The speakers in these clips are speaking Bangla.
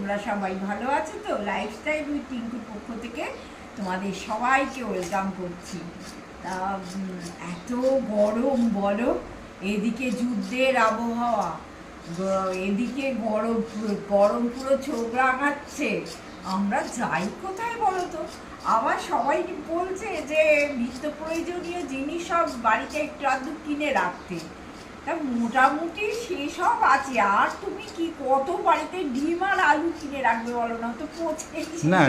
তোমরা সবাই ভালো আছো তো? লাইফস্টাইল উইথ টিঙ্কুর পক্ষ থেকে তোমাদের সবাইকে ওয়েলকাম করছি। তা এত গরম বলো, এদিকে যুদ্ধের আবহাওয়া এদিকে গরম গরম পুরো চোখ রাঙাচ্ছে আমরা যাই কোথায় বলো তো আবার সবাই বলছে যে নিত্য প্রয়োজনীয় জিনিস সব বাড়িতে একটু আধটু কিনে রাখতে। তা মোটামুটি সেসব আছে। আর তুমি কি কত বাড়িতে ডিম আর আলু কিনে রাখবে বলো না? তো পচে না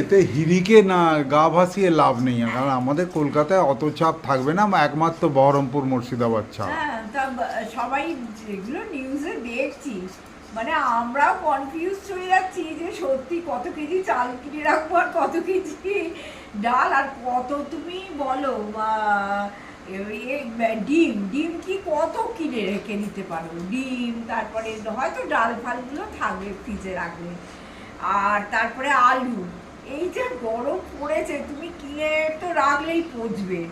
এতে হিরিকে না গা ভাসিয়ে লাভ নেই। কারণ আমাদের কলকাতায় অত চাপ থাকবে না একমাত্র বহরমপুর মুর্শিদাবাদ চাপ। হ্যাঁ তা সবাই যেগুলো নিউজে দেখছি মানে আমরাও কনফিউজ হয়ে যাচ্ছি যে সত্যি কত কেজি চাল কিনে রাখব আর কত কেজি ডাল? আর কত তুমি বলো ডিম ডিম কি কত কিনে রেখে দিতে পারো? ডিম, তারপরে হয়তো ডাল ফালগুলো থাকবে ফ্রিজে রাখলে। আর তারপরে আলু। এই যে গরম পড়েছে, তুমি কিনে তো রাখলেই পচবে।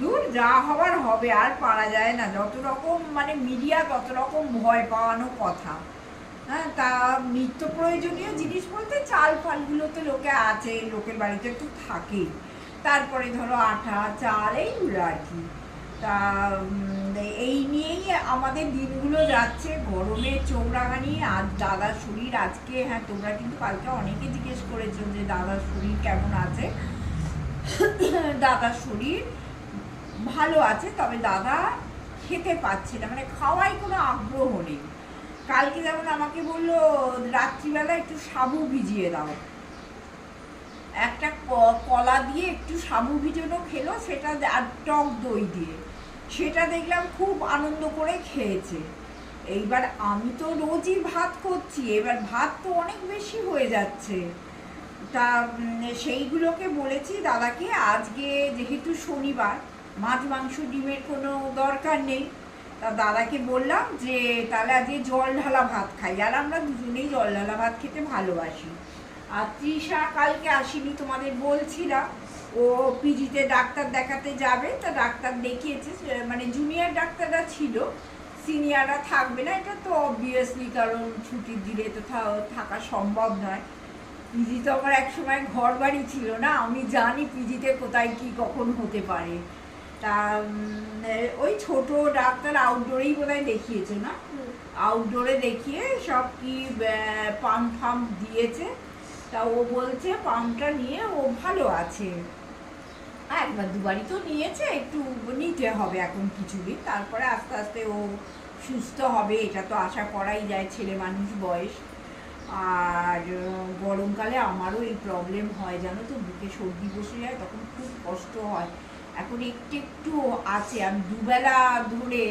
দূর, যা হবার হবে, আর পারা যায় না। যত রকম মানে মিডিয়া তত রকম ভয় পাওয়ানো কথা। হ্যাঁ তা নিত্য প্রয়োজনীয় জিনিস বলতে চাল ফালগুলো তো লোকে আছে, লোকের বাড়িতে তো থাকেই। তারপরে ধরো আটা চাল এইগুলো আর কি। তা এই নিয়েই আমাদের দিনগুলো যাচ্ছে। গরমে চোখ রাঙানি আর দাদার শরীর আজকে হ্যাঁ তোমরা কিন্তু কালকে অনেকে জিজ্ঞেস করেছ যে দাদার শরীর কেমন আছে? দাদার শরীর ভালো আছে, তবে দাদা খেতে পাচ্ছে না মানে খাওয়াই কোনো আগ্রহ নেই। কালকে যেমন আমাকে বলল, রাত্রিবেলা একটু সাবু ভিজিয়ে দাও। একটা কলা দিয়ে একটু সাবু ভিজানো খেলো, সেটা আর টক দই দিয়ে। সেটা দেখলাম খুব আনন্দ করে খেয়েছে। এইবার আমি তো রোজই ভাত করছি, এবার ভাত তো অনেক বেশি হয়ে যাচ্ছে। তা সেইগুলোকে বলেছি দাদাকে, আজকে যেহেতু শনিবার, মাছ মাংস ডিমের কোনো দরকার নেই। তা দাদাকে বললাম যে, তাহলে আজকে জল ঢালা ভাত খাই, আর আমরা দুজনেই জল ঢালা ভাত খেতে ভালোবাসি। আর তৃষা কালকে আসিনি তোমাদের বলছিলাম ও পিজিতে ডাক্তার দেখাতে যাবে তা ডাক্তার দেখিয়েছে মানে জুনিয়র ডাক্তাররা ছিল সিনিয়ররা থাকবে না এটা তো অবভিয়াসলি কারণ ছুটির দিলে তো থাকা সম্ভব নয়। পিজি তো আমার এক সময় ঘর বাড়ি ছিল না আমি জানি পিজিতে কোথায় কি কখন হতে পারে। তা ওই ছোট ডাক্তার আউটডোরেই বোধহয় দেখিয়েছে না? আউটডোরে দেখিয়ে সব কি পাম্প ফাম্প দিয়েছে তা ও বলছে পাম্পটা নিয়ে ও ভালো আছে। একবার দুবারই তো নিয়েছে, একটু নিতে হবে এখন কিছুদিন, তারপরে আস্তে আস্তে ও সুস্থ হবে, এটা তো আশা করাই যায় ছেলে মানুষ বয়স। আর গরমকালে আমারও এই প্রবলেম হয়, জানো তো, বুকে সর্দি বসে যায়, তখন খুব কষ্ট হয়। এখন একটু একটু আছে, আমি দুবেলা ধরে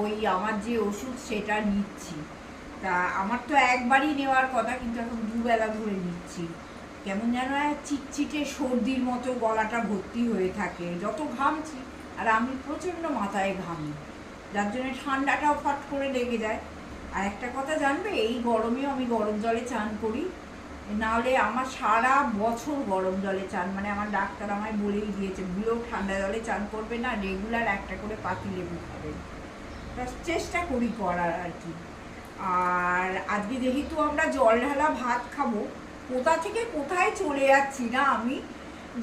ওই আমার যে ওষুধ সেটা নিচ্ছি। তা আমার তো একবারই নেওয়ার কথা, কিন্তু এখন দুবেলা ধরে নিচ্ছি। কেমন যেন চিটচিটে সর্দির মতো গলাটা ভর্তি হয়ে থাকে, যত ঘামছি, আর আমি প্রচণ্ড মাথায় ঘামি। যার জন্য ঠান্ডাটাও ফট করে লেগে যায়। আর একটা কথা জানবে, এই গরমেও আমি গরম জলে চান করি। নাহলে আমার সারা বছর গরম জলে চান মানে আমার ডাক্তার আমায় বলেই দিয়েছে ভুলেও ঠান্ডা জলে চান করবে না, রেগুলার একটা করে পাতি লেবু খাবেন চেষ্টা করি করার আর কি। আর আজকে যেহেতু আমরা জল ঢালা ভাত খাব, কোথা থেকে কোথায় চলে যাচ্ছি না আমি?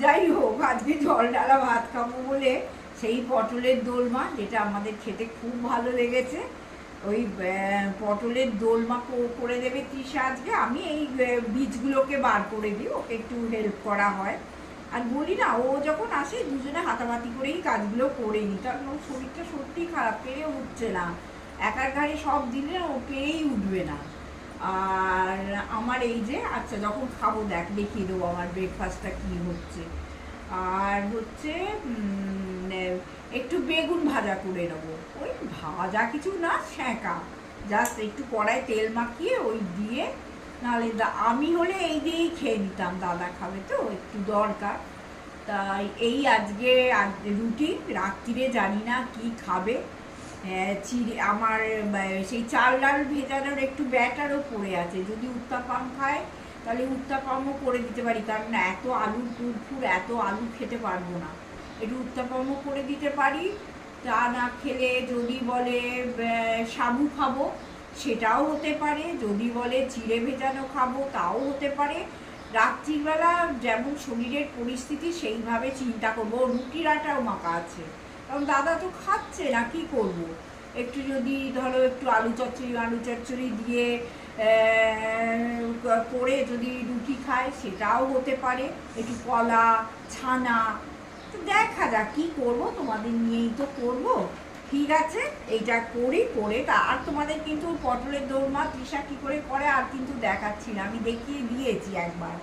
যাই হোক, আজকে জল ঢালা ভাত খাব বলে সেই পটলের দোলমা, যেটা আমাদের খেতে খুব ভালো লেগেছে। ওই পটলের দোলমা করে দেবে তৃষা আজকে। আমি এই বীজগুলোকে বার করে দিই, ওকে একটু হেল্প করা হয়। আর বলি না, ও যখন আসে, দুজনে হাতাবাতি করেই কাজগুলো করে নিই। কারণ ওর শরীরটা সত্যিই খারাপ, পেরে উঠছে না। একার ঘাড়ে সব দিলে ও পেরেই উঠবে না। আর আমার এই যে আচ্ছা যখন খাব, দেখ, দেখিয়ে দেবো আমার ব্রেকফাস্টটা কী হচ্ছে। আর হচ্ছে একটু বেগুন ভাজা করে নেব। ওই ভাজা কিছু না সেঁকা জাস্ট একটু কড়াই তেল মাখিয়ে ওই দিয়ে, নাহলে আমি হলে এই দিয়েই খেয়ে নিতাম, দাদা খাবে তো, একটু দরকার। তাই এই আজকে আজ- রুটি রাত্রিরে জানি না কি খাবে। চিড়ে, আমার সেই চাল ডাল ভেজানোর একটু ব্যাটারও পড়ে আছে। যদি উত্তাপাম খায়, তাহলে উত্তাপামও করে দিতে পারি। কারণ এত আলুর পুরফুর এত আলু খেতে পারব না। একটু উত্তাপামও করে দিতে পারি। তা না খেলে যদি বলে সাবু খাব, সেটাও হতে পারে। যদি বলে চিড়ে ভেজানো খাব, তাও হতে পারে। রাত্রিবেলা যেমন শরীরের পরিস্থিতি, সেইভাবে চিন্তা করব। রুটির আটাও মাখা আছে। কারণ দাদা তো খাচ্ছে, না কি করব। একটু যদি ধরো একটু আলু চচ্চড়ি আলু চচ্চড়ি দিয়ে করে যদি রুটি খায়, সেটাও হতে পারে। একটু কলা, ছানা, তো দেখা যাক কি করব, তোমাদের নিয়েই তো করব। ঠিক আছে, এইটা করি, করে তা, আর তোমাদের কিন্তু পটলের দোরমা তৃষা কি করে করে, আর কিন্তু দেখাচ্ছি না। আমি দেখিয়ে দিয়েছি একবার।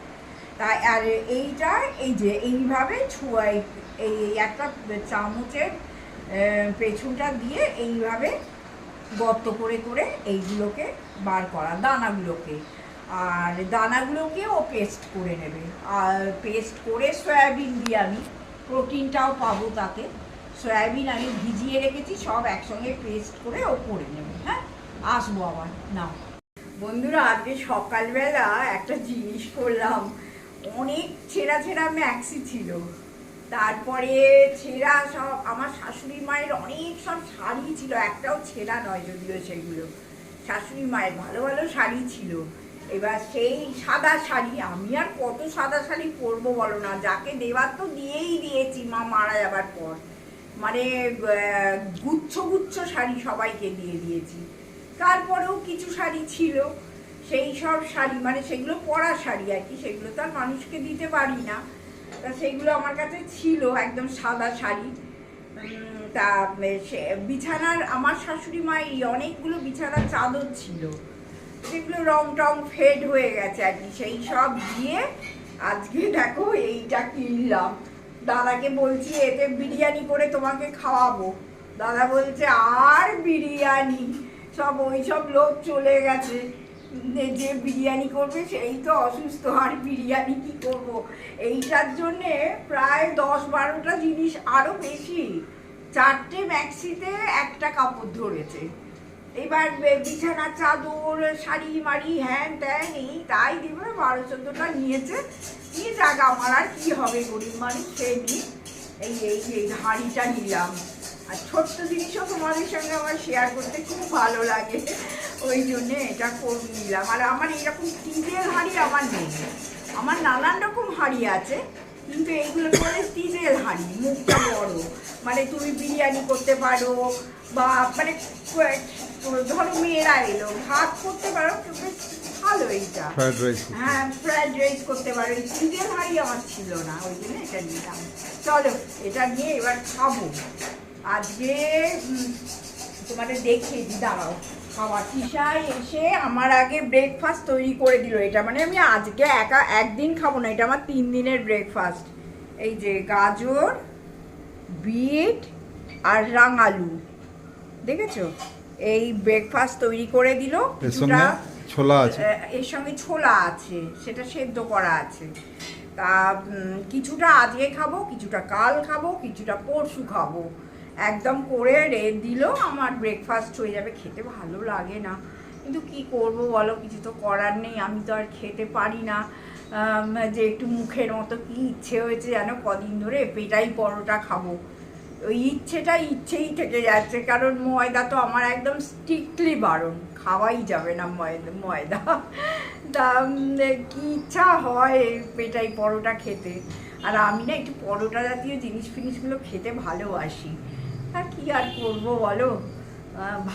তাই, আর এইটা, এই যে, এইভাবে ছুয়াই এই একটা চামচের পেছনটা দিয়ে এইভাবে গর্ত করে করে এইগুলোকে বার করা, দানাগুলোকে। আর দানাগুলোকে ও পেস্ট করে নেবে। আর পেস্ট করে সয়াবিন দিয়ে আমি প্রোটিনটাও পাবো তাতে। সয়াবিন আমি ভিজিয়ে রেখেছি, সব একসঙ্গে পেস্ট করে ও করে নেবে হ্যাঁ? আসব আবার না বন্ধুরা, আজকে সকালবেলা একটা জিনিস করলাম। অনেক ছেঁড়া ছেঁড়া ম্যাক্সি ছিল। তারপরে ছেঁড়া সব আমার শাশুড়ি মায়ের অনেক সব শাড়ি ছিল, একটাও ছেঁড়া নয় যদিও সেগুলো। শাশুড়ি মায়ের ভালো ভালো শাড়ি ছিল। এবার সেই সাদা শাড়ি, আমি আর কত সাদা শাড়ি পরবো বলো না, যাকে দেওয়ার তো দিয়েই দিয়েছি, মা মারা যাবার পর। মানে গুচ্ছ গুচ্ছ শাড়ি সবাইকে দিয়ে দিয়েছি। তারপরেও কিছু শাড়ি ছিল। সেই সব শাড়ি মানে সেগুলো পরা শাড়ি আর কি, সেগুলো তো আর মানুষকে দিতে পারি না। তা সেগুলো আমার কাছে ছিল একদম সাদা শাড়ি। তা সে বিছানার, আমার শাশুড়ি মায়েরই অনেকগুলো বিছানার চাদর ছিল। সেগুলো রং টং ফেড হয়ে গেছে আর কি, সেই সব দিয়ে আজকে দেখো এইটা কিনলাম। দাদাকে বলছি, এতে বিরিয়ানি করে তোমাকে খাওয়াবো। দাদা বলছে, আর বিরিয়ানি? সব ওই সব লোক চলে গেছে। যে বিরিয়ানি করবে সেই তো অসুস্থ, আর বিরিয়ানি কি করব? এইটার জন্যে প্রায় দশ বারোটা জিনিস আরও বেশি। চারটে ম্যাক্সিতে একটা কাপড় ধরেছে এবার বিছানা চাদর, শাড়ি, মাড়ি, হ্যান ত্যান, এই তাই দিবে বারো চোদ্দোটা নিয়েছে। নিয়ে যাক, আমার আর কি হবে গরিব মানুষ সে নিয়ে। এই এই হাঁড়িটা নিলাম। আর ছোট্ট জিনিসও তোমাদের সঙ্গে আমার শেয়ার করতে খুব ভালো লাগে। ওই জন্যে এটা করে নিলাম। আর আমার এরকম স্টিলের হাঁড়ি আমার নেই। আমার নানান রকম হাঁড়ি আছে কিন্তু এইগুলো করে স্টিলের হাঁড়ি মুখটা বড়। মানে তুমি বিরিয়ানি করতে পারো বা মানে ধরো মেয়েরা এলো ভাত করতে পারো ভালো এইটা। হ্যাঁ ফ্রাইড রাইস করতে পারো। চিজের হাঁড়ি আমার ছিল না ওই জন্য এটা নিলাম। চলো এটা নিয়ে এবার খাব। আজকে তোমাদের দেখিয়ে দিই দাঁড়াও। খাওয়া তিসায় এসে আমার আগে ব্রেকফাস্ট তৈরি করে দিল। এটা মানে আমি আজকে একা একদিন খাব না এটা আমার তিন দিনের ব্রেকফাস্ট এই যে গাজর বিট আর রাঙালু দেখেছ? এই ব্রেকফাস্ট তৈরি করে দিল। সঙ্গে ছোলা আছে। এর সঙ্গে ছোলা আছে সেটা সেদ্ধ করা আছে। তা কিছুটা আজকে খাব কিছুটা কাল খাব কিছুটা পরশু খাব। একদম করে রে দিল আমার ব্রেকফাস্ট হয়ে যাবে, খেতে ভালো লাগে না। কিন্তু কি করব বলো, কিছু তো করার নেই, আমি তো আর খেতে পারি না। যে একটু মুখের মতো কি ইচ্ছে হয়েছে যেন কদিন ধরে পেটাই পরোটা খাব। ওই ইচ্ছেটা ইচ্ছেই থেকে যাচ্ছে, কারণ ময়দা তো আমার একদম স্ট্রিক্টলি বারণ, খাওয়াই যাবে না ময়দা ময়দা। তা কি ইচ্ছা হয় পেটাই পরোটা খেতে? আর আমি না একটু পরোটা জাতীয় জিনিস ফিনিসগুলো খেতে ভালোবাসি। আর কি আর করব বলো?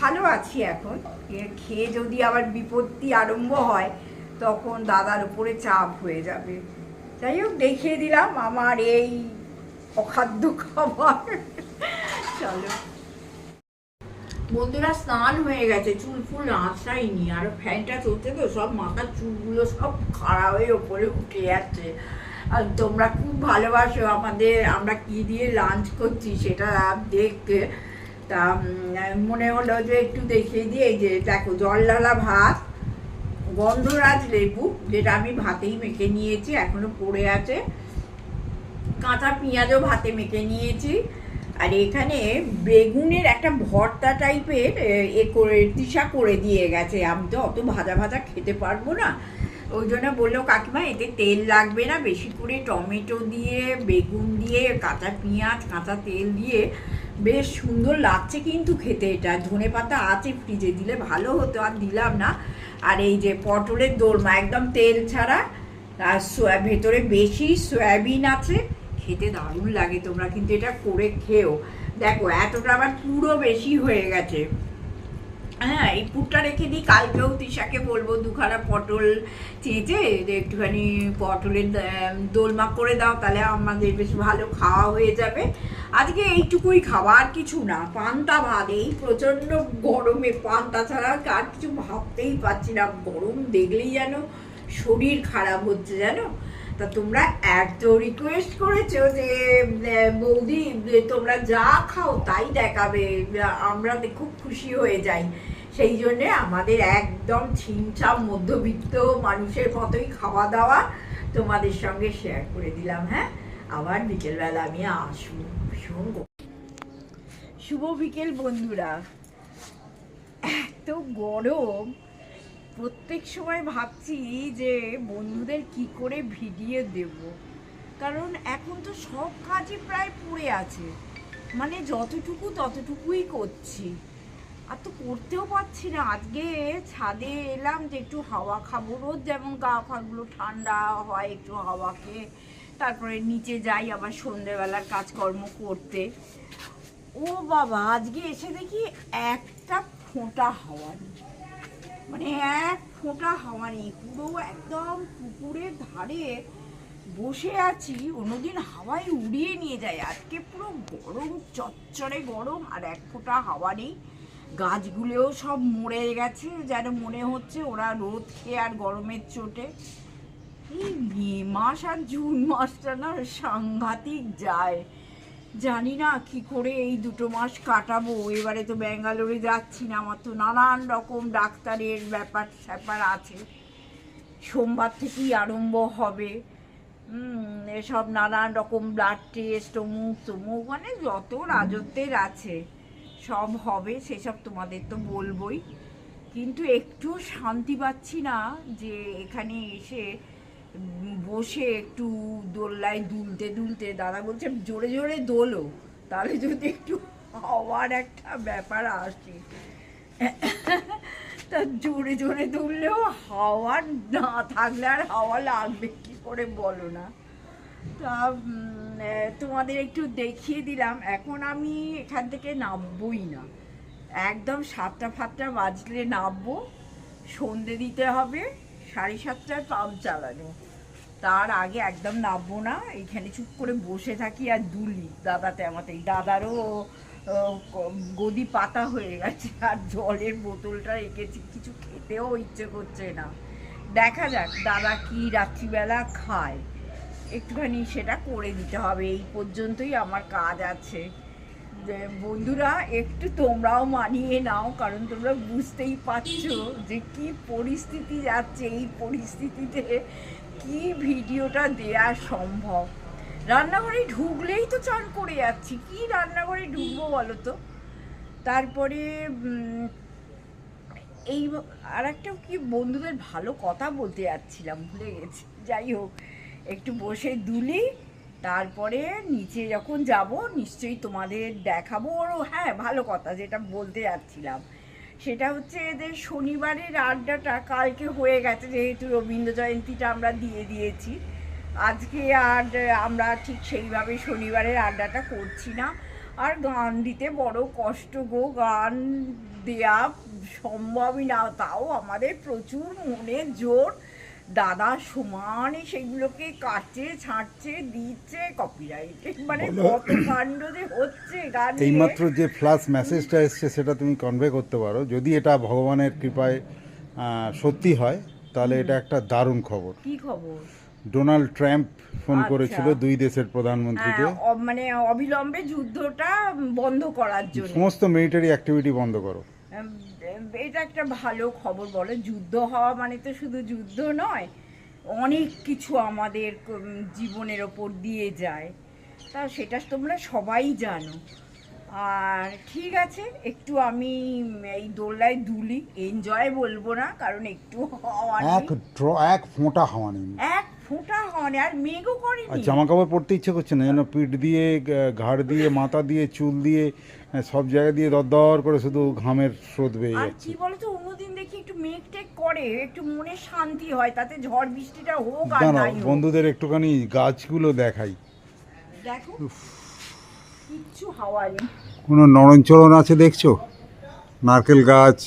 ভালো আছি এখন। এর খেয়ে যদি আবার বিপত্তি আরম্ভ হয়, তখন দাদার উপরে চাপ হয়ে যাবে। যাই হোক, দেখিয়ে দিলাম আমার এই অখাদ্য খাবার। চলো। বন্ধুরা, স্নান হয়ে গেছে। চুল ফুল আঁচড়াইনি। আর ফ্যানটা চলছে তো, সব মাথার চুলগুলো সব খাড়া হয়ে ওপরে উঠে যাচ্ছে। আর তোমরা খুব ভালোবাসো আমাদের, আমরা কি দিয়ে লাঞ্চ করছি সেটা দেখতে। তা মনে হলো যে একটু দেখিয়ে দিয়ে যে দেখো জল ঢালা ভাত, গন্ধরাজ লেবু, যেটা আমি ভাতেই মেখে নিয়েছি, এখনও পড়ে আছে। কাঁচা পেঁয়াজও ভাতে মেখে নিয়েছি। আর এখানে বেগুনের একটা ভর্তা টাইপের এ করে, দিশা করে দিয়ে গেছে। আমি তো অত ভাজা ভাজা খেতে পারব না। ওই জন্য বলল, কাকিমা, এতে তেল লাগবে না। বেশি করে টমেটো দিয়ে, বেগুন দিয়ে, কাঁচা পেঁয়াজ, কাঁচা তেল দিয়ে। বেশ সুন্দর লাগছে কিন্তু খেতে এটা। ধনে পাতা আছে ফ্রিজে, দিলে ভালো হতো, আর দিলাম না। আর এই যে পটলের দোরমা, একদম তেল ছাড়া। আর সোয়া, ভেতরে বেশি সয়াবিন আছে। খেতে দারুণ লাগে, তোমরা কিন্তু এটা করে খেও। দেখো, এতটা আবার পুরো বেশি হয়ে গেছে। হ্যাঁ এই পুরটা রেখে দিই। কালকেও তিশাকে বলব, দুখানা পটল চেঁচে যে একটুখানি পটলের দোলমা করে দাও, তাহলে আমাদের বেশ ভালো খাওয়া হয়ে যাবে। আজকে এইটুকুই খাওয়া, আর কিছু না। পান্তা ভাত, এই প্রচণ্ড গরমে পান্তা ছাড়া আর কিছু ভাবতেই পারছি না। গরম দেখলেই যেন শরীর খারাপ হচ্ছে, জানো? তা তোমরা এত রিকোয়েস্ট করেছ যে বৌদি তোমরা যা খাও তাই দেখাবে। আমরা খুব খুশি হয়ে যাই। সেই জন্যে আমাদের একদম ছিমছাম মধ্যবিত্ত মানুষের মতোই খাওয়া দাওয়া তোমাদের সঙ্গে শেয়ার করে দিলাম হ্যাঁ? আবার বিকেলবেলা আমি আসব। ভীষণ শুভ বিকেল বন্ধুরা। এত গরম। প্রত্যেক সময় ভাবছি যে বন্ধুদের কি করে ভিডিও দেব। কারণ এখন তো সব কাজই প্রায় পড়ে আছে। মানে যতটুকু ততটুকুই করছি। আর তো করতেও পারছি না। আজকে ছাদে এলাম যে একটু হাওয়া খাব। রোজ যেমন গা ফাগুলো ঠান্ডা হয়, একটু হাওয়া খেয়ে তারপরে নিচে যাই আবার সন্ধ্যেবেলার কাজকর্ম করতে। ও বাবা, আজকে এসে দেখি একটা ফোঁটা হাওয়া নেই। মানে এক ফোঁটা হাওয়া নেই, পুরো একদম পুকুরের ধারে বসে আছি, অন্যদিন হাওয়ায় উড়িয়ে নিয়ে যায়। আজকে পুরো গরম, চচ্চড়ে গরম, আর এক ফোঁটা হাওয়া নেই। গাছগুলোও সব মরে গেছে, যেন মনে হচ্ছে ওরা রোদ খেয়ে আর গরমের চোটে। এই মে মাস আর জুন মাসটা না সাংঘাতিক যায়। জানি না কি করে এই দুটো মাস কাটাবো। এবারে তো ব্যাঙ্গালোরে যাচ্ছি না, আমার তো নানান রকম ডাক্তারের ব্যাপার স্যাপার আছে। সোমবার থেকেই আরম্ভ হবে। এসব নানান রকম ব্লাড টেস্ট অমুক তমুক মানে যত রাজত্বের আছে, সব হবে, সেসব তোমাদের তো বলবোই। কিন্তু একটু শান্তি পাচ্ছি না যে এখানে এসে বসে একটু দোল্লায় দুলতে দুলতে দাদা বলছে জোরে জোরে দোলো, তাহলে যদি একটু হওয়ার একটা ব্যাপার আসে। তা জোরে জোরে দুললেও হাওয়া না থাকলে আর হাওয়া লাগবে কি করে বলো না? তা তোমাদের একটু দেখিয়ে দিলাম, এখন আমি এখান থেকে নামবই না। একদম সাতটা ফাতটা বাজলে নামবো, সন্ধে দিতে হবে। সাড়ে সাতটায় পাম্প চালানো। তার আগে একদম নামবো না এইখানে চুপ করে বসে থাকি আর দুলি। দাদাতে আমাতেই দাদারও গদি পাতা হয়ে গেছে আর জলের বোতলটা রেখেছি, কিছু খেতেও ইচ্ছে করছে না। দেখা যাক, দাদা কি রাত্রিবেলা খায়। একটুখানি সেটা করে দিতে হবে, এই পর্যন্তই আমার কাজ আছে। বন্ধুরা, একটু তোমরাও মানিয়ে নাও, কারণ তোমরা বুঝতেই পারছ যে কি পরিস্থিতি যাচ্ছে। এই পরিস্থিতিতে কি ভিডিওটা দেয়া সম্ভব? রান্নাঘরে ঢুকলেই তো চান করে যাচ্ছি। কি রান্নাঘরে ঢুকবো বলো তো? তারপরে এই আর একটা কি বন্ধুদের ভালো কথা বলতে যাচ্ছিলাম, ভুলে গেছি। যাই হোক, একটু বসে দুলি তারপরে নিচে যখন যাব, নিশ্চয়ই তোমাদের দেখাবো। ওরও হ্যাঁ ভালো কথা যেটা বলতে যাচ্ছিলাম। সেটা হচ্ছে এদের শনিবারের আড্ডাটা কালকে হয়ে গেছে, যেহেতু রবীন্দ্র জয়ন্তীটা আমরা দিয়ে দিয়েছি। আজকে আর আমরা ঠিক সেইভাবে শনিবারের আড্ডাটা করছি না। আর গান দিতে বড় কষ্ট গো, গান দেয়া সম্ভবই না, তাও আমাদের প্রচুর মনে জোর। দাদা সমানে সেগুলোকে কাটছে ছাঁটছে দিচ্ছে কপিরাইট মানে কত কাণ্ড যে হচ্ছে গান। এইমাত্র যে ফ্লাশ মেসেজটা এসছে সেটা তুমি কনভে করতে পারো। যদি এটা ভগবানের কৃপায় সত্যি হয় তাহলে এটা একটা দারুণ খবর। কি খবর? Donald Trump phone. করেছিল দুই দেশের প্রধানমন্ত্রীকে। হ্যাঁ, মানে অবিলম্বে যুদ্ধটা বন্ধ করার জন্য। সমস্ত মিলিটারি অ্যাক্টিভিটি বন্ধ করো। এটা একটা ভালো খবর বলো। যুদ্ধ হওয়া মানে তো শুধু যুদ্ধ নয় অনেক কিছু আমাদের জীবনের ওপর দিয়ে যায়। তা সেটা তোমরা সবাই জানো। আর ঠিক আছে একটু আমি এই দোলনায় দুলি এনজয় বলব না কারণ একটু হাওয়া এক। ড্র এক ফোঁটা হাওয়া নেই। এক ফোঁটা হাওয়া নেই আর মেঘও করেনি। জামা কাপড় পরতে ইচ্ছে করছে না যেন পিঠ দিয়ে ঘাড় দিয়ে মাথা দিয়ে চুল দিয়ে সব জায়গা দিয়ে দরদর করে শুধু ঘামের স্রোত বেয়ে আর যাচ্ছে। কি বলতো অন্যদিন দেখি একটু মেঘ টেক করে একটু মনে শান্তি হয় তাতে ঝড় বৃষ্টিটা হোক আর নাই হোক। বন্ধুদের একটুখানি গাছগুলো দেখাই। দেখো কিচ্ছু হাওয়া নেই। কোনো নরণচরণ আছে দেখছ? নারকেল গাছ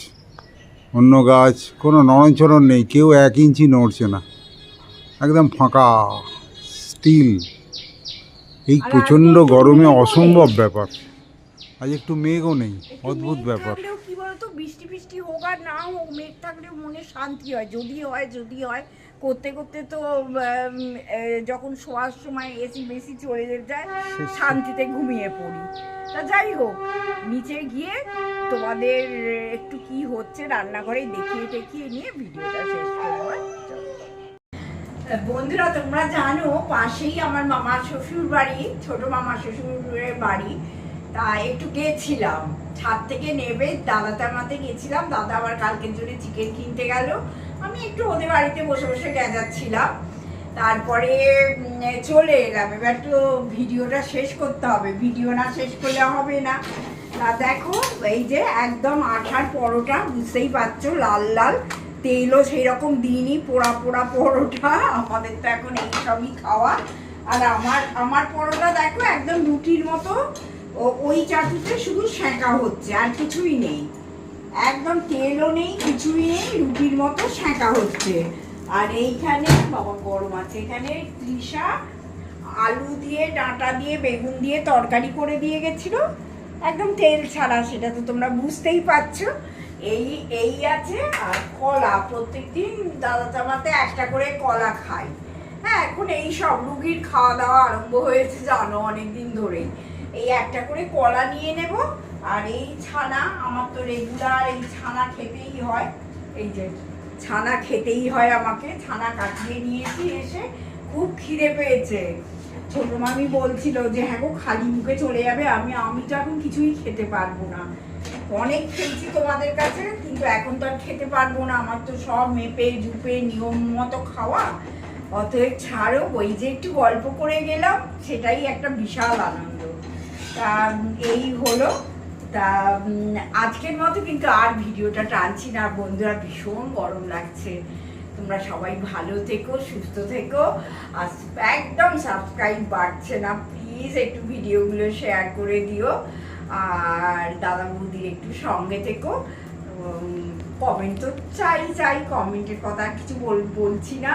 অন্য গাছ কোনো নরণচরণ নেই কেউ এক ইঞ্চি নড়ছে না। একদম ফাঁকা স্টিল। এই আর প্রচণ্ড আজকে গরমে অসম্ভব ব্যাপার। আজ একটু মেঘও নেই অদ্ভুত ব্যাপার। কি বলতো বৃষ্টি বৃষ্টি হোক আর না হোক মেঘ থাকলেও মনে শান্তি হয় যদি হয় যদি হয়। করতে করতে তো যখন শোয়ার সময় এসি বেশি চলে যায় শান্তিতে ঘুমিয়ে পড়ি। তা যাই হোক নিচে গিয়ে তোমাদের একটু কি হচ্ছে রান্নাঘরে দেখিয়ে টেকিয়ে নিয়ে ভিডিওটা শেষ করব বন্ধুরা তোমরা জানো পাশেই আমার মামা শ্বশুর বাড়ি ছোট মামা শ্বশুরের বাড়ি। তা একটু গেছিলাম। ছাদ থেকে নেবে দাদা তামাতে গেছিলাম। দাদা আবার কালকের জন্য চিকেন কিনতে গেল। আমি একটু ওদের বাড়িতে বসে বসে গেজাচ্ছিলাম। তারপরে চলে এলাম। এবার তো ভিডিওটা শেষ করতে হবে। ভিডিও না শেষ করলে হবে না। তা দেখো, এই যে একদম আঠার পরোটা, বুঝতেই পারছ, লাল লাল। তেলও সেই রকম দিইনি, পোড়া পোড়া পরোটা। আমাদের তো এখন এইসবই খাওয়া। আর আমার আমার পরোটা দেখো, একদম রুটির মতো। ওই চাটুতে শুধু সেঁকা হচ্ছে, আর কিছুই নেই। একদম তেলও নেই, কিছুই নেই, রুটির মতো সেঁকা হচ্ছে। আর এইখানে, বাবা গরম আছে, এখানে তৃষা আলু দিয়ে, ডাঁটা দিয়ে, বেগুন দিয়ে তরকারি করে দিয়ে গেছিল। একদম তেল ছাড়া, সেটা তো তোমরা বুঝতেই পারছ। এই এই আছে, আর কলা, প্রত্যেকদিন দাদা জামাতে একটা করে কলা খাই। হ্যাঁ এখন এই সব রুগীর খাওয়া দাওয়া আরম্ভ হয়েছে, জানো, অনেকদিন ধরেই। এই একটা করে কলা নিয়ে নেব। আর এই ছানা, আমার তো রেগুলার এই ছানা খেতেই হয়। এই যে ছানা খেতেই হয় আমাকে। ছানা কাটিয়ে নিয়েছি এসে খুব খিদে পেয়েছে। ছোট মামি বলছিল যে হ্যাঁ গো, খালি মুখে চলে যাবে। আমি আমি তো এখন কিছুই খেতে পারব না। অনেক খেয়েছি তোমাদের কাছে, কিন্তু এখন তো আর খেতে পারব না। আমার তো সব মেপে, জুপে, নিয়ম মতো খাওয়া। অতএব ছাড়ো, ওই যে একটু গল্প করে গেলাম, সেটাই একটা বিশাল আনন্দ। তা, এই হলো। তা আজকের মতো কিন্তু আর ভিডিওটা টানছি না। বন্ধুরা, ভীষণ গরম লাগছে। তোমরা সবাই ভালো থেকো, সুস্থ থেকো। আর একদম সাবস্ক্রাইব বাড়ছে না। প্লিজ একটু ভিডিওগুলো শেয়ার করে দিও। আর দাদা বৌদির একটু সঙ্গে থেকো। কমেন্ট তো চাই চাই। কমেন্টের কথা আর কিছু বল, বলছি না।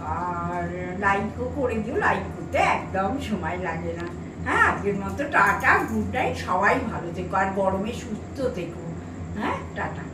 আর লাইকও করে দিও। লাইক করতে একদম সময় লাগে না। হ্যাঁ আজকের মতো টাটা গুড নাইট সবাই ভালো থেকো, আর গরমে সুস্থ থেকো। হ্যাঁ টাটা।